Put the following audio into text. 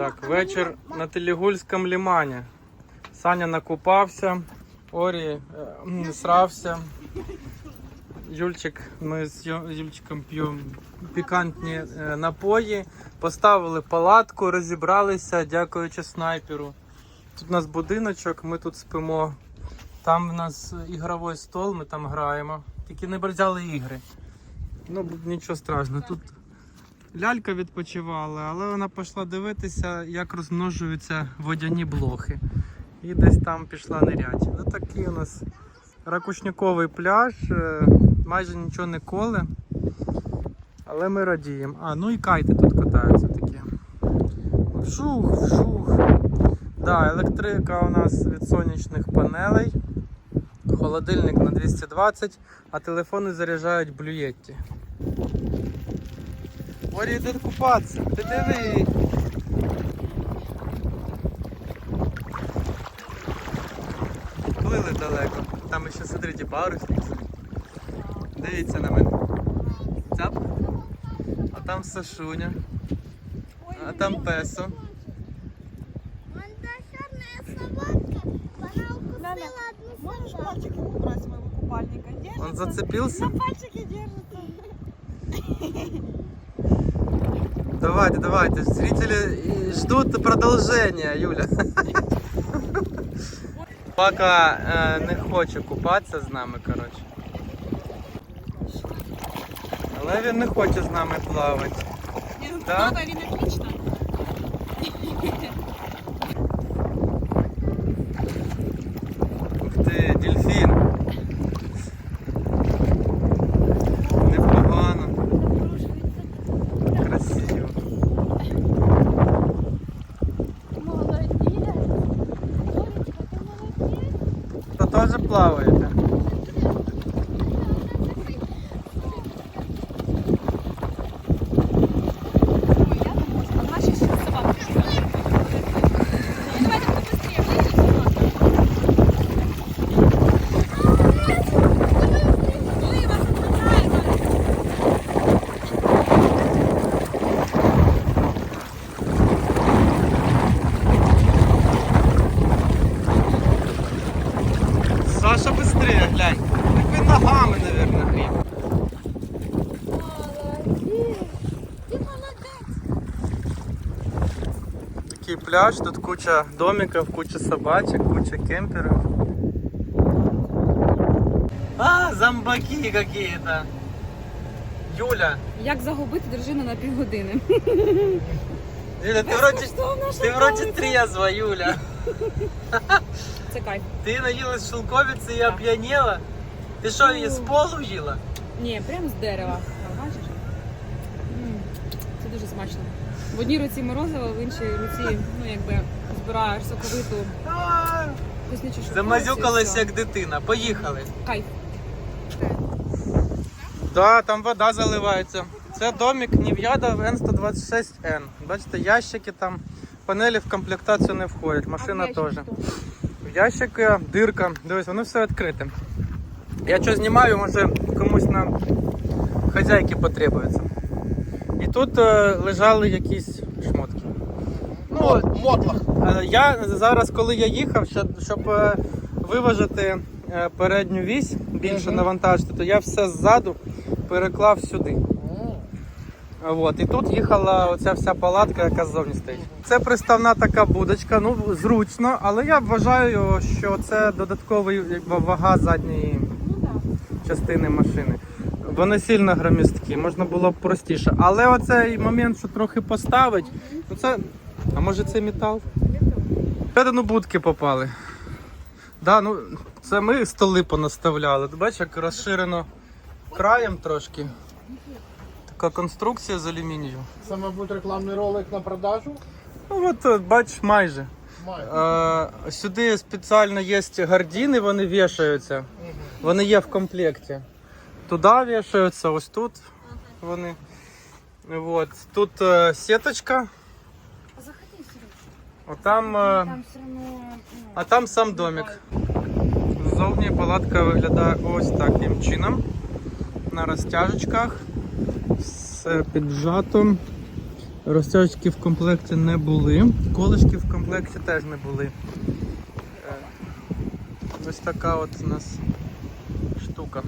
Так, вечір на Телігульському лімані. Саня накупався, Орі е, срався. Юльчик, ми з Юльчиком п'ємо пікантні е, напої. Поставили палатку, розібралися, дякуючи снайперу. Тут у нас будиночок, ми тут спимо. Там у нас ігровий стол, ми там граємо. Тільки не взяли ігри. Ну, нічого страшного. Тут лялька відпочивала, але вона пішла дивитися, як розмножуються водяні блохи. І десь там пішла нирять. Ну такий у нас ракушниковий пляж, е, майже нічого не коле. Але ми радіємо. А, ну і кайти тут катаються такі. Вжух, вжух. Да, електрика у нас від сонячних панелей. Холодильник на 220, а телефони заряджають блюєтті. Орі, йди купатися. Ти диви. Плили далеко. Там ще смотрите парусник. Дивіться на мене. Цап. А там Сашуня. А там Песо. Можешь пальчики убрать с моего купальника? Держится? Он зацепился? На пальчики держится. Давайте, давайте. Зрители э, ждут продовження, Юля. Пока е, не хоче купатися з нами, коротше. Але він не хоче з нами плавати. Не, ну Да? надо, Ирина, отлично. плаваєте? Ногами, наверное. Молодец. Такий пляж, тут куча домиків, куча собачек, куча кемперів. А, зомбаки какие-то. Юля, Як загубити дружину на півгодини? Юля, ти вроді, ти вроді трезва, Юля. Це кайф. Ти наїлась шелковиці і оп'яніла? Ти що, її з полу їла? Ні, прямо з дерева. А, Бачиш? М, Це дуже смачно. В одній руці морозиво, в іншій руці, ну якби збираєш соковиту А, вкусничу шоколадку. Замазюкалась як дитина. Поїхали. Кайф. Да, там вода заливається. Це домик Нів'яда Н126Н. Бачите, ящики там, панелі в комплектацію не входять, машина теж. В ящики дирка, дивись, воно все відкрите. Я що знімаю, може комусь на хазяйки потребується. І тут е, лежали якісь шмотки. Ну, Мотлах. Е, Я зараз, коли я їхав, щоб е, виважити е, передню вісь, більше Мгм. навантажити, то я все ззаду переклав сюди. От, і тут їхала оця вся палатка, яка ззовні стоїть. Це приставна така будочка, ну зручно, але я вважаю, що це додатковий вага задньої частини машини. Вони сильно громісткі, можна було б простіше. Але оцей момент, що трохи поставить, ну це. А може це метал? Всередину будки попали. Да, ну, це ми столи понаставляли. Ти Бачиш, як розширено краєм трошки. Така конструкція з алюмінію. Це, мабуть, рекламний ролик на продажу. Ну от, от, бачиш, майже. Має. Е, сюди спеціально є гардіни, вони вішаються. Вони є в комплекті. Туди вішаються, ось тут вони. От. Тут сіточка. Отам, е, Там равно... а там сам домик. Ззовні палатка виглядає ось таким чином. На розтяжечках. Все піджато. Розтяжки в комплекті не були. Колишки в комплекті теж не були. Е, Ось така от у нас штука.